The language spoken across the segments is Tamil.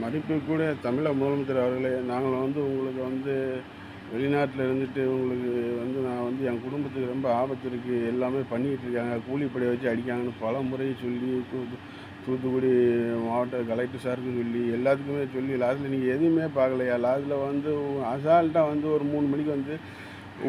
மதிப்புக்குரிய தமிழக முதலமைச்சர் அவர்களே. நாங்கள் வந்து உங்களுக்கு வந்து வெளிநாட்டில் இருந்துட்டு உங்களுக்கு வந்து நான் வந்து என் குடும்பத்துக்கு ரொம்ப ஆபத்து இருக்குது எல்லாமே பண்ணிக்கிட்டு இருக்காங்க. கூலிப்படை வச்சு அடிக்காங்கன்னு பல முறை சொல்லி தூத்து தூத்துக்குடி மாவட்ட கலெக்டர் சாருக்கு சொல்லி எல்லாத்துக்குமே சொல்லி லாஸ்ட்டில் நீங்கள் எதுவுமே பார்க்கலையா? லாஸ்ட்டில் வந்து அசால்ட்டாக வந்து ஒரு மூணு மணிக்கு வந்து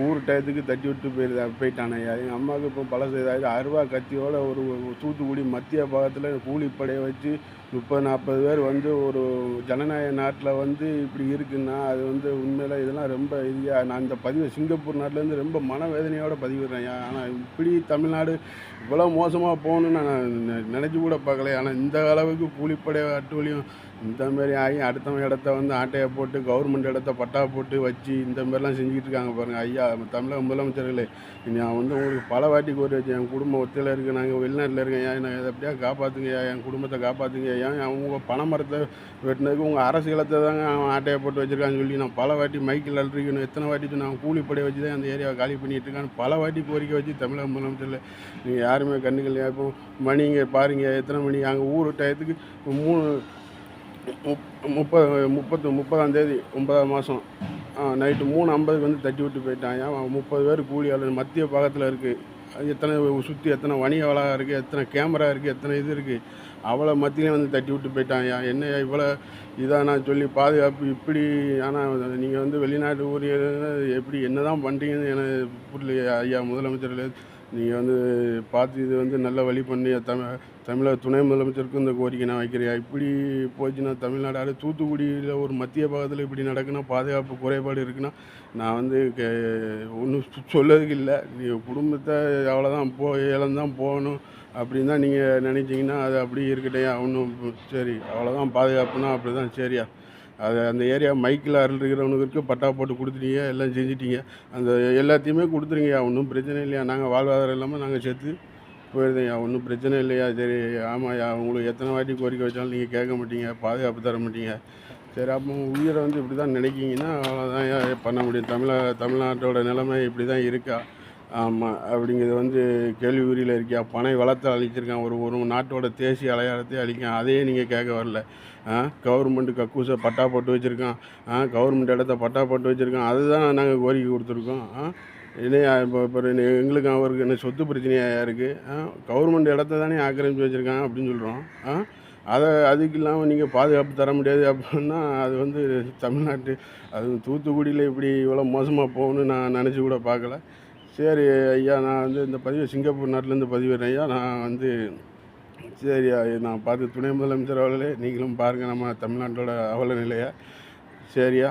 ஊர் டயத்துக்கு தட்டி விட்டு போயிருந்தா போயிட்டானையா எங்கள் அம்மாவுக்கு இப்போ பழசு ஏதாவது அருவா கத்தியோட ஒரு தூத்துக்குடி மத்திய பாகத்தில் கூலிப்படையை வச்சு முப்பது நாற்பது பேர் வந்து ஒரு ஜனநாயக நாட்டில் வந்து இப்படி இருக்குன்னா அது வந்து உண்மையில் இதெல்லாம் ரொம்ப இதாக நான் இந்த பதிவு சிங்கப்பூர் நாட்டிலேருந்து ரொம்ப மனவேதனையோட பதிவிடுறேன். ஆனால் இப்படி தமிழ்நாடு இவ்வளோ மோசமாக போகணுன்னு நான் நினச்சி கூட பார்க்கல. ஆனால் இந்த அளவுக்கு கூலிப்படை அட்டுவலியும் இந்தமாரி ஆகி அடுத்தவங்க இடத்த வந்து ஆட்டையை போட்டு கவர்மெண்ட் இடத்த பட்டா போட்டு வச்சு இந்த மாதிரிலாம் செஞ்சுக்கிட்டு இருக்காங்க பாருங்கள் ஐயா தமிழக முதலமைச்சர்களே நான் வந்து உங்களுக்கு பல வாட்டி கோரி வச்சேன். என் குடும்பம் ஒத்தையில் இருக்குது நாங்கள் வெளிநாட்டில் இருக்கேன். ஏன் நான் இதை எப்படியா காப்பாற்றுங்கய்யா என் குடும்பத்தை காப்பாற்றுங்க ஏன் அவங்க பனை மரத்தை வெட்டினதுக்கு உங்கள் அரசு இலத்தை தாங்க அவன் ஆட்டையை போட்டு வச்சுருக்கான்னு சொல்லி நான் பல வாட்டி மைக்கில் அல்றிக்கணும் எத்தனை வாட்டி நான் கூலிப்படை வச்சு தான் அந்த ஏரியாவை காலி பண்ணிகிட்டு இருக்கான்னு பல வாட்டி கோரிக்கை வச்சு தமிழக முதலமைச்சரில் நீங்கள் யாருமே கண்டுக்கலையா இப்போ மணிங்க பாருங்க எத்தனை மணி? அங்கே ஊர் டயத்துக்கு மூணு முப்பது முப்பது முப்பத்து முப்பதாம் தேதி ஒன்பதாம் மாதம் நைட்டு மூணு ஐம்பதுக்கு வந்து தட்டி விட்டு போயிட்டான் அவன் முப்பது பேர் கூலி மத்திய பாகத்தில் இருக்குது எத்தனை சுற்றி எத்தனை வணிக வளாகம் இருக்குது எத்தனை கேமரா இருக்குது எத்தனை இது இருக்குது அவ்வளோ மத்தியிலே வந்து தட்டி விட்டு போயிட்டான்யா என்ன இவ்வளோ இதாக நான் சொல்லி பாதுகாப்பு இப்படி ஆனால் நீங்கள் வந்து வெளிநாட்டு ஊரில் எப்படி என்ன தான் பண்ணுறீங்கன்னு எனக்கு புரியல ஐயா முதலமைச்சர் நீங்கள் வந்து பார்த்து இது வந்து நல்ல வழி பண்ணி தமிழ் தமிழக துணை முதலமைச்சருக்கும் இந்த கோரிக்கை நான் வைக்கிறியா இப்படி போச்சுன்னா தமிழ்நாடு அது தூத்துக்குடியில் ஒரு மத்திய பாகத்தில் இப்படி நடக்குன்னா பாதுகாப்பு குறைபாடு இருக்குன்னா நான் வந்து கே ஒன்றும் சொல்லதுக்கு இல்லை. நீங்கள் குடும்பத்தை அவ்வளோதான் போ இழந்தான் போகணும் அப்படின்னு தான் நீங்கள் நினச்சிங்கன்னா அது அப்படி இருக்கட்டையா ஒன்றும் சரி அவ்வளோதான் பாதுகாப்புனா அப்படி தான் சரியா? அது அந்த ஏரியா மைக்கில் அருள்கிறவனுக்கு பட்டா போட்டு கொடுத்துட்டீங்க எல்லாம் செஞ்சிட்டீங்க. அந்த எல்லாத்தையுமே கொடுத்துருங்கய்யா ஒன்றும் பிரச்சனை இல்லையா? நாங்கள் வாழ்வாதாரம் இல்லாமல் நாங்கள் சேர்த்து போயிருந்தேன்யா ஒன்றும் பிரச்சனை இல்லையா? சரி ஆமாம்யா உங்களுக்கு எத்தனை வாட்டி கோரிக்கை வச்சாலும் நீங்கள் கேட்க மாட்டீங்க பாதுகாப்பு தர மாட்டீங்க. சரி அப்போ உயிரை வந்து இப்படி தான் நினைக்கிங்கன்னா அவ்வளோதான் பண்ண முடியும். தமிழ தமிழ்நாட்டோட நிலைமை இப்படி தான் இருக்கா? ஆமாம் அப்படிங்கிறது வந்து கேள்விக்குறியில் இருக்கியா பனை வளத்தை அழிச்சிருக்கான். ஒரு ஒரு நாட்டோட தேசிய அடையாளத்தை அழிக்கான். அதையே நீங்கள் கேட்க வரல. ஆ கவர்மெண்ட்டு கக்கூசை பட்டா போட்டு வச்சுருக்கான். ஆ கவர்மெண்ட் இடத்த பட்டா போட்டு வச்சுருக்கான். அதுதான் நாங்கள் கோரிக்கை கொடுத்துருக்கோம். ஆ இல்லையா இப்போ இப்போ எங்களுக்கு அவருக்கு என்ன சொத்து பிரச்சனையாக இருக்குது ஆ கவர்மெண்ட் இடத்த தானே ஆக்கிரமிச்சு வச்சுருக்காங்க அப்படின்னு சொல்கிறோம் ஆ அதை அதுக்கு இல்லாமல் நீங்கள் பாதுகாப்பு தர முடியாது அப்படின்னா அது வந்து தமிழ்நாட்டு அது தூத்துக்குடியில் இப்படி இவ்வளோ மோசமாக போகணும்னு நான் நினச்சி கூட பார்க்கல. சரி ஐயா நான் வந்து இந்த பதிவு சிங்கப்பூர் நாட்டிலேருந்து பதிவிடுறேன் ஐயா. நான் வந்து சரி நான் பார்த்து துணை முதலமைச்சர் அவர்களே நீங்களும் பாருங்கள் நம்ம தமிழ்நாட்டோட அவல நிலையை சரியா